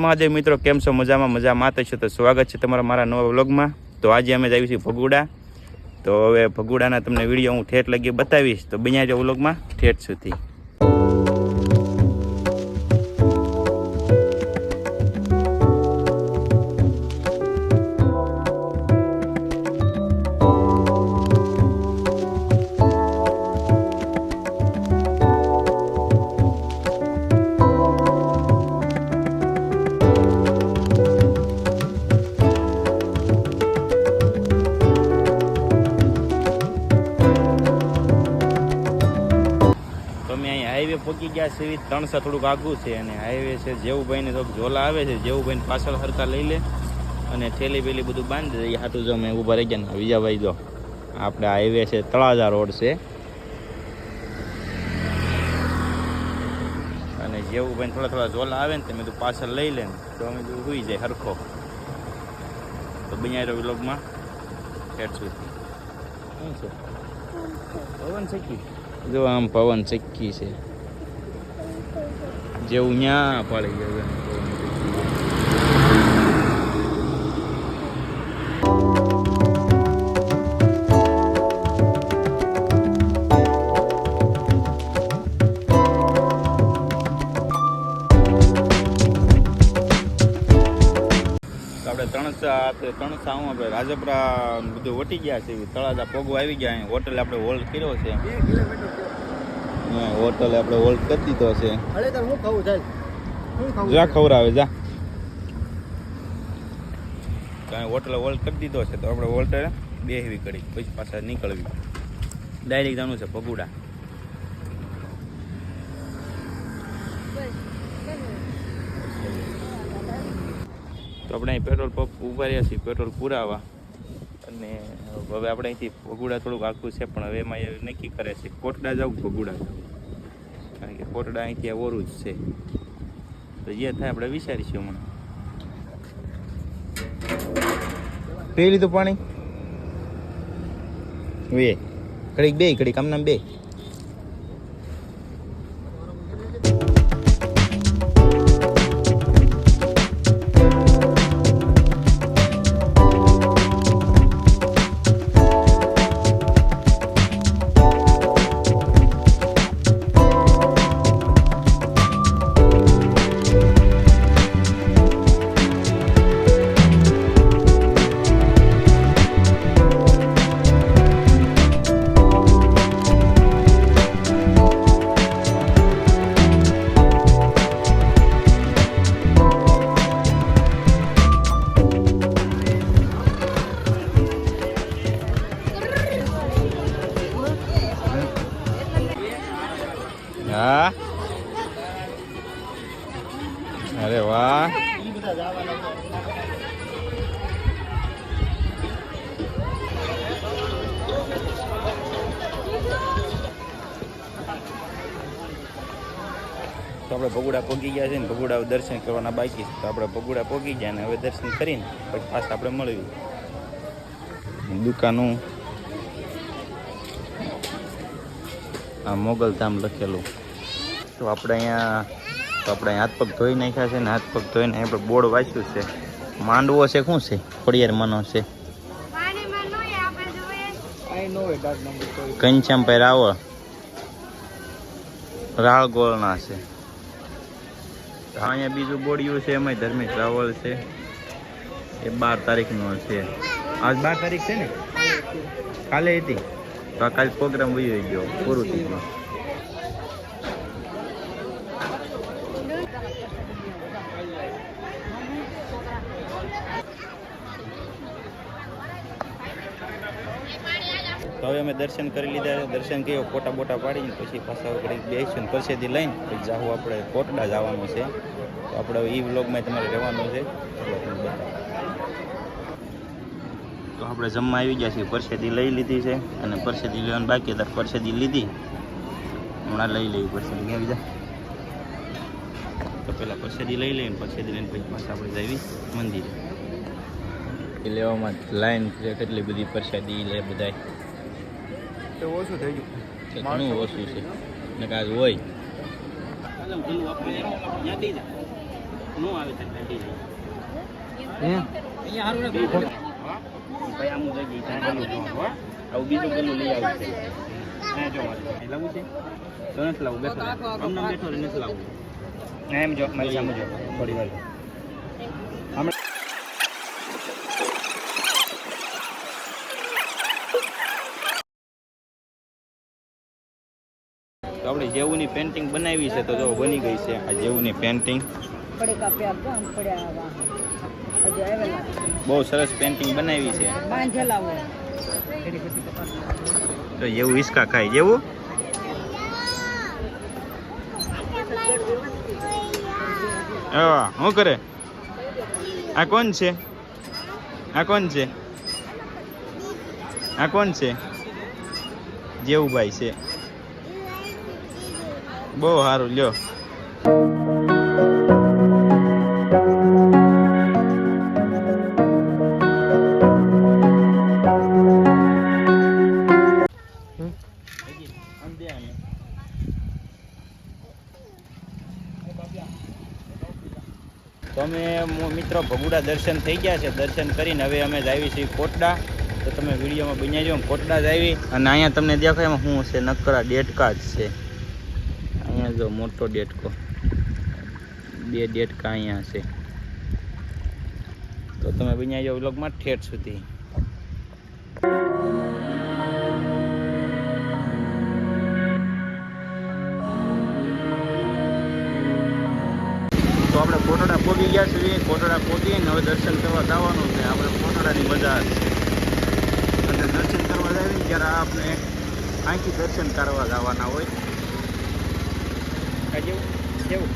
મહાદેવ મિત્રો, કેમ છો? મજામાં, મજા માતે છે. તો સ્વાગત છે તમારા મારા નવા વ્લોગમાં. તો આજે અમે જ છીએ ભગુડા. તો હવે ભગુડાના તમને વીડિયો હું ઠેઠ લગી બતાવીશ. તો બન્યા જો વ્લોગમાં ઠેઠ સુધી. પહોંચી ગયા છે, ત્રણસો થોડુંક આઘું છે અને હાઈવે છે જેવુંભાઈને થોડુંક ઝોલા આવે છે, જેવુંભાઈને પાછળ હરતા લઈ લે અને થેલી પેલી બધું બાંધી દઈએ હાટું જો મેં ઊભા રહી ગયા ને વિજાભાઈ જો, આપણે હાઈવે છે, તળાજા રોડ છે. અને જેવુંભાઈને થોડા થોડા ઝોલા આવે ને, તે મેં પાછળ લઈ લે ને, તો અમે તું સુઈ જાય હરખો. તો બન્યા વિલોગમાં. હેડ સુધી. શું છે? પવન ચક્કી જો આમ પવન ચક્કી છે. જેવું ન્યા પાડી આપણે ત્રણસા આપણે ત્રણસા હું આપણે રાજપરા બધું વટી ગયા છે. તળાજા પોગો આવી ગયા હોટલ આપણે હોલ્ડ કર્યો છે. હોટલ આપણે હોલ્ડ કરી દીધો છે. જા ખવડાવે જા. કાંઈ હોટલ હોલ્ડ કરી દીધો છે તો આપણે હોટલ બેહવી કરી પછી પાછા નીકળવી. ડાયરેક્ટ જવાનું છે પગુડા. તો આપણે અહીં પેટ્રોલ પંપ ઊભા રહ્યા છીએ પેટ્રોલ પુરાવા. અને હવે આપણે અહીંથી ભગુડા થોડુંક આખું છે પણ હવે એમાં એ નક્કી કરે છે. કોટડા જાવ ભગુડા જાવ? કારણ કે કોટડા અહીંથી ઓરું જ છે. તો જે થાય આપણે વિચારીશું હમણાં. પી લીધું પાણી? વે ઘડીક બે ઘડીક આમનામ બે. હા? અરે વાહ. તો આપણે ભગુડા પોગી ગયા છે ને, ભગુડા દર્શન કરવાના બાકી તો આપણે ભગુડા પહોંચી ગયા ને, હવે દર્શન કરીને પછી પાછા આપણે મળ્યું દુકાનું. આ મોગલધામ લખેલું. તો આપણે અહીંયા તો આપણે હાથ પગ ધોઈ નાખ્યા છે ને હાથ પગ ધોઈને આપણે બોર્ડ વાંચ્યું છે. માંડવો છે, શું છે? ખોડિયાર મનો છે. નંબર રાવળ. રાળ ગોળના છે અહીંયા બીજું બોડિયું છે એમાં ધર્મેશ રાવળ છે. એ બાર તારીખનું છે. આજ બાર તારીખ છે ને? કાલે હતી. તો કાલે પ્રોગ્રામ વયો ગયો, પૂરું થઈ ગયું. અમે દર્શન કરી લીધા દર્શન કર્યો, ફોટા બોટા પાડીને પછી પાછા ઘડી બેસીશું પરસેદી લઈને પછી જાવું આપણે કોટડા જવાનું છે. તો આપણે એ વ્લોગમાં તમારે રહેવાનું છે. તો આપણે જમવા આવી ગયા છીએ પરસેદી લઈ લીધી છે અને પરસેદી લેવાનું બાકી હતા પરસેદી લીધી. હમણાં લઈ લેવી પરસેદી આવી જા તો પહેલાં પરસેદી લઈ લઈને પરસેદી લઈને પછી પાછા આપણે જઈએ મંદિરે. લેવામાં લાઈન કેટલી બધી પરસાદી લે બધાય. તો ઓછું થઈ ગયું ઘણું ઓછું છે ને કાંઈ હોયનું આવે તો કાઢી લે. હે બે જણા. હા? ભાઈ આમ જ ગઈ ત્યાં? આવું બીજું પેલું લઈ આવશે ત્યાં જો મારે લાવવું છે તો નથી લાવવું બેઠો આમ બેઠો રહે, નથી લાવવું એમ જો મારી સામે જો થોડી વાર હમણાં તો આપણે જેવુંની પેન્ટિંગ બનાવી છે તો જો બની ગઈ છે. આ જેવુંની પેન્ટિંગ બહુ સરસ પેન્ટિંગ બનાવી છે. તો જેવું હિસકા ખાય જેવું? હા શું કરે? આ કોણ છે? આ કોણ છે? આ કોણ છે? જેવું ભાઈ છે. બહુ સારું, લ્યો. અમે મિત્રો ભગુડા દર્શન થઈ ગયા છે. દર્શન કરીને હવે અમે જાવી છીએ કોટડા. તો તમે વિડીયોમાં બનાવી જો કોટડા જ આવી અને અહીંયા તમને દેખાય એમાં શું છે નકરા ડેટકા જ છે. જો મોટો ડેટકો. બે ડેટકા અહીંયા છે. તો તમે બન્યા જાઓ વ્લોગમાં ઠેઠ સુધી. તો આપણે કોટડા પહોંચી ગયા છીએ કોટડા પહોંચીને હવે દર્શન કરવા જવાનું છે. આપણે કોટડાની બજાર છે. અને દર્શન કરવા જઈએ ત્યારે આપણે અહીંથી દર્શન કરવા જવાના હોય. જેવું જેવું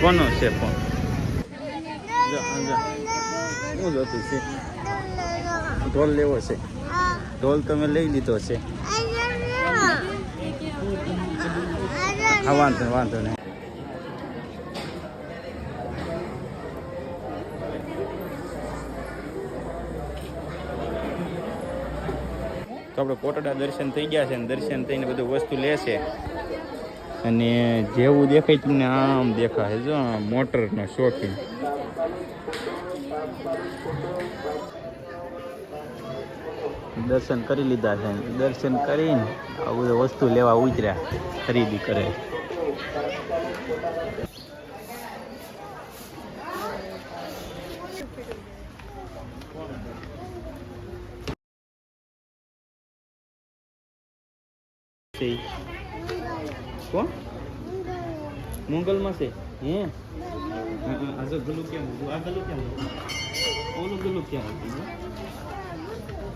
કોનો છે ફોન શું જોતું છે ઢોલ લેવો છે ઢોલ તમે લઈ લીધો છે હા વાંધો વાંધો નહીં તો આપણે કોટડા દર્શન થઈ ગયા છે અને દર્શન થઈને બધું વસ્તુ લેશે અને જેવું દેખાય તમને આમ દેખાય જો મોટરનો શોખીન. દર્શન કરી લીધા છે, દર્શન કરીને આ બધું વસ્તુ લેવા ઉતર્યા, ખરીદી કરે. કોણ? મંગલમાં છે? હે? આ જો ગલું કેમ આ ગલું કેમ? ઓલું ગલું કેમ?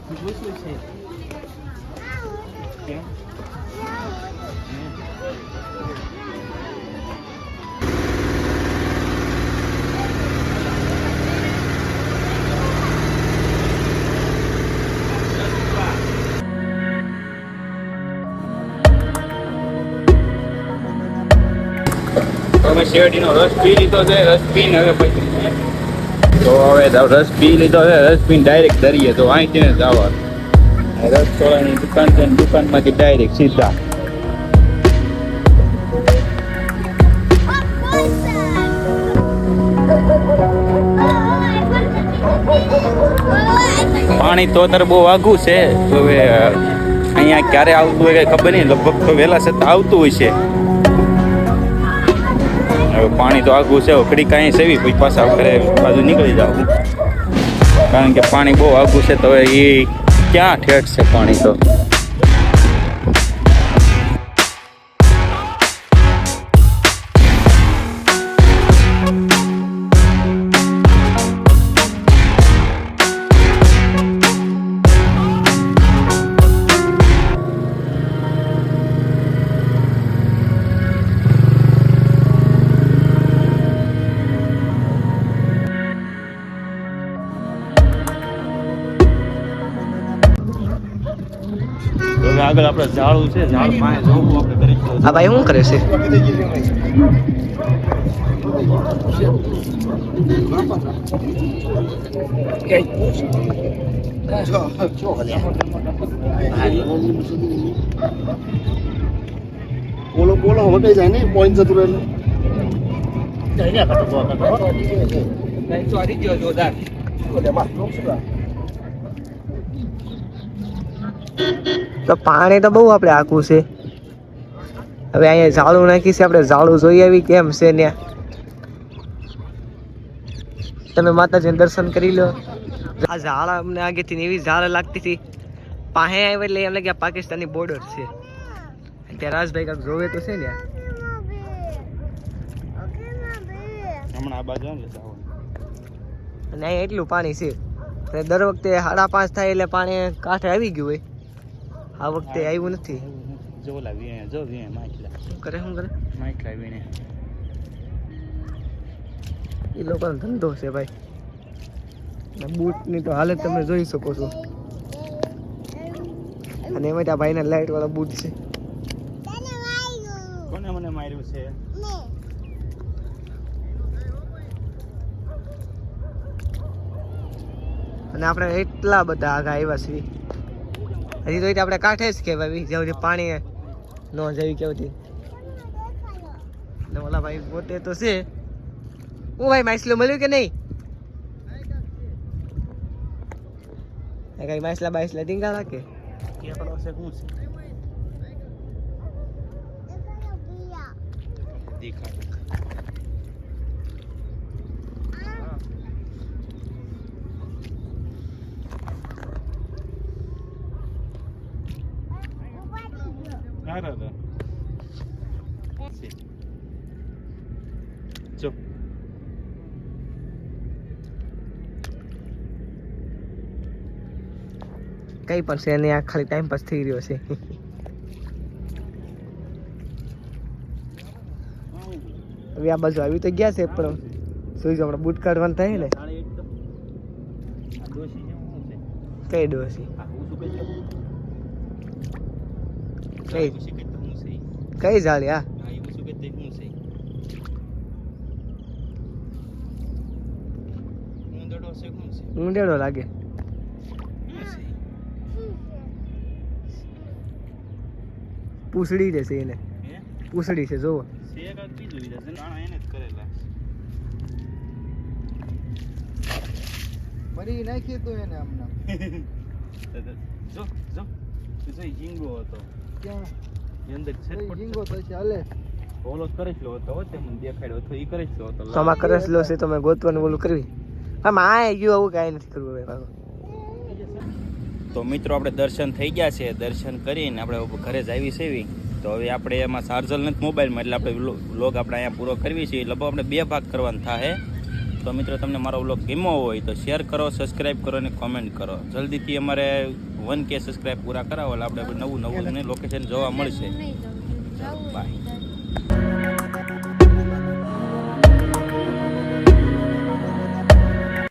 પૂછવું છે. કેમ શેરડીનો રસ પી લીધો છે રસ પીને હવે પછી તો હવે રસ પી લીધો છે રસ પીને ડાયરેક્ટ દરિયે તો અહીંથી ને જવા રસ ચોળાની દુકાન છે દુકાનમાંથી ડાયરેક્ટ સીધા. પાણી તો અત્યારે બહુ આઘું છે હવે અહીંયા ક્યારે આવતું હોય ખબર નહીં લગભગ તો વહેલા છતાં આવતું હોય છે. હવે પાણી તો આઘું છે ઘડી કાંઈ સેવી પછી પાછા ઘરે બાજુ નીકળી જાવ કારણ કે પાણી બહુ આઘું છે, તો એ ક્યાં ઠેઠ છે પાણી તો? આગળ આપણે ઝાડું છે ઝાડ પાસે જોવું આપણે કરી ભાઈ શું કરે છે? બોલો બોલો હવે કઈ જાય ને પોઈન્ટ જતું રહેલું. તો પાણી તો બહુ આપણે આખું છે. હવે અહીંયા ઝાડું નાખી છે આપણે ઝાડું જોઈ આવી કેમ છે ત્યાં તમે માતાજીને દર્શન કરી લો. આ ઝાડ અમને આગેથી એવી ઝાડ લાગતી હતી. પાસે આવે એટલે એમ લાગે પાકિસ્તાનની પાકિસ્તાની બોર્ડર છે. ત્યાં રાજભાઈ કામ જોવે તો છે ને હમણાં આ બાજુ આવે ને એટલે અને અહીંયા એટલું પાણી છે. દર વખતે સાડા પાંચ થાય એટલે પાણી કાંઠે આવી ગયું હોય. આ વખતે આવ્યું નથી. જો ઓલા વીણે જો વીણે માછલા શું કરે શું કરે? માછલા વીણે એ લોકોનો ધંધો છે ભાઈ. ને બૂટની તો હાલત તમે જોઈ શકો છો. અને એમાં ત્યાં ભાઈના લાઈટ વાળા બૂટ છે. કોને મને માર્યું છે? અને આપણે એટલા બધા આગા આવ્યા છીએ. હજી તો આપણે કાંઠે જ કે ભાઈ જેવું પાણી ન જવી કેવું ને ઓલા ભાઈ પોતે તો છે. હું ભાઈ માછલો મળ્યું કે નહીં? કઈ માછલા બાછલા ટીંગાળા કે કેકડો છે શું છે? દેખાડો છે. જો કઈ પણ છે નહીં આ ખાલી ટાઈમ પાસ થઈ રહ્યો છે હવે આ બાજુ આવી તો ગયા છે પણ જોઈ જો આપણે બૂટ કાઢવાનું થાય ને? કઈ ડોસી. કઈ? કઈ જાળી આ? ઊંડેડો લાગે? પૂછડી છે એને હે? પૂછડી છે જોવો મરી નાખી તું એને હમણાં. જો જો તું જો ઈ ઝીંગો હતો ક્યાં ઈ અંદર કઈ છટપટ ઝીંગો તો છે હાલે ઓલો કરેલો હતો હો તે મને દેખાડ્યો હતો ઈ કરેલો હતો તો આમાં કરેસલો છે તો ગોતવાનું બોલું કરવી આમાં આ ગયું આવું કાંઈ નથી કરવું તો મિત્રો, આપણે દર્શન થઈ ગયા છે. દર્શન કરીને આપણે ઘરે જ આવી સેવી તો હવે આપણે એમાં ચાર્જર નથી મોબાઈલમાં, એટલે આપણે વ્લોગ આપણે અહીંયા પૂરો કરવી છે. લગભગ આપણે બે ભાગ કરવાના થાય તો મિત્રો, તમને મારો વ્લોગ ગમ્યો હોય તો શેર કરો સબસ્ક્રાઈબ કરો અને કોમેન્ટ કરો. જલ્દીથી અમારે વન કે સબસ્ક્રાઈબ પૂરા કરાવો એટલે આપણે નવું નવું લોકેશન જોવા મળશે. બાય.